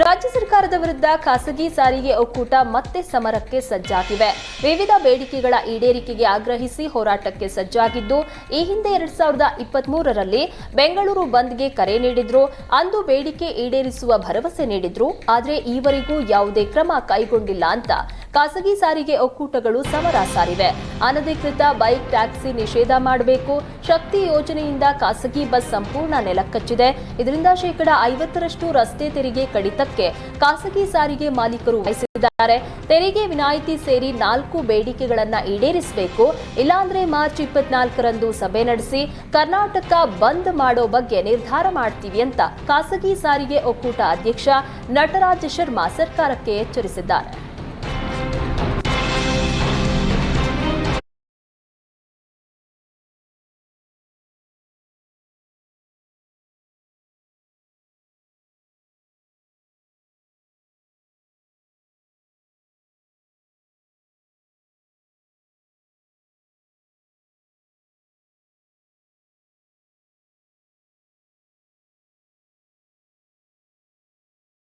ರಾಜ್ಯ ಸರ್ಕಾರದ ವಿರುದ್ಧ ಖಾಸಗಿ ಸಾರಿಗೆ ಒಕ್ಕೂಟ ಮತ್ತೆ ಸಮರಕ್ಕೆ ಸಜ್ಜಾಗಿವೆ. ವಿವಿಧ ಬೇಡಿಕೆಗಳ ಈಡೇರಿಕೆಗೆ ಆಗ್ರಹಿಸಿ ಹೋರಾಟಕ್ಕೆ ಸಜ್ಜಾಗಿದ್ದು, ಈ ಹಿಂದೆ ಎರಡ್ ಸಾವಿರದ ಇಪ್ಪತ್ಮೂರರಲ್ಲಿ ಬೆಂಗಳೂರು ಬಂದ್ಗೆ ಕರೆ ನೀಡಿದ್ರು. ಅಂದು ಬೇಡಿಕೆ ಈಡೇರಿಸುವ ಭರವಸೆ ನೀಡಿದ್ರು. ಆದರೆ ಈವರೆಗೂ ಯಾವುದೇ ಕ್ರಮ ಕೈಗೊಂಡಿಲ್ಲ ಅಂತ ಖಾಸಗಿ ಸಾರಿಗೆ ಒಕ್ಕೂಟಗಳು ಸಮರ ಸಾರಿವೆ. ಅನಧಿಕೃತ ಬೈಕ್ ಟ್ಯಾಕ್ಸಿ ನಿಷೇಧ ಮಾಡಬೇಕು. ಶಕ್ತಿ ಯೋಜನೆಯಿಂದ ಖಾಸಗಿ ಬಸ್ ಸಂಪೂರ್ಣ ನೆಲಕ್ಕಚ್ಚಿದೆ ಇದರಿಂದ ಶೇಕಡ ಐವತ್ತರಷ್ಟು ರಸ್ತೆ ತೆರಿಗೆ ಕಡಿತಕ್ಕೆ ಖಾಸಗಿ ಸಾರಿಗೆ ಮಾಲೀಕರು ವಹಿಸಿದ್ದಾರೆ. ತೆರಿಗೆ ವಿನಾಯಿತಿ ಸೇರಿ ನಾಲ್ಕು ಬೇಡಿಕೆಗಳನ್ನು ಈಡೇರಿಸಬೇಕು. ಇಲ್ಲಾಂದ್ರೆ ಮಾರ್ಚ್ ಇಪ್ಪತ್ನಾಲ್ಕರಂದು ಸಭೆ ನಡೆಸಿ ಕರ್ನಾಟಕ ಬಂದ್ ಮಾಡೋ ಬಗ್ಗೆ ನಿರ್ಧಾರ ಮಾಡ್ತೀವಿ ಅಂತ ಖಾಸಗಿ ಸಾರಿಗೆ ಒಕ್ಕೂಟ ಅಧ್ಯಕ್ಷ ನಟರಾಜ್ ಶರ್ಮಾ ಸರ್ಕಾರಕ್ಕೆ ಎಚ್ಚರಿಸಿದ್ದಾರೆ.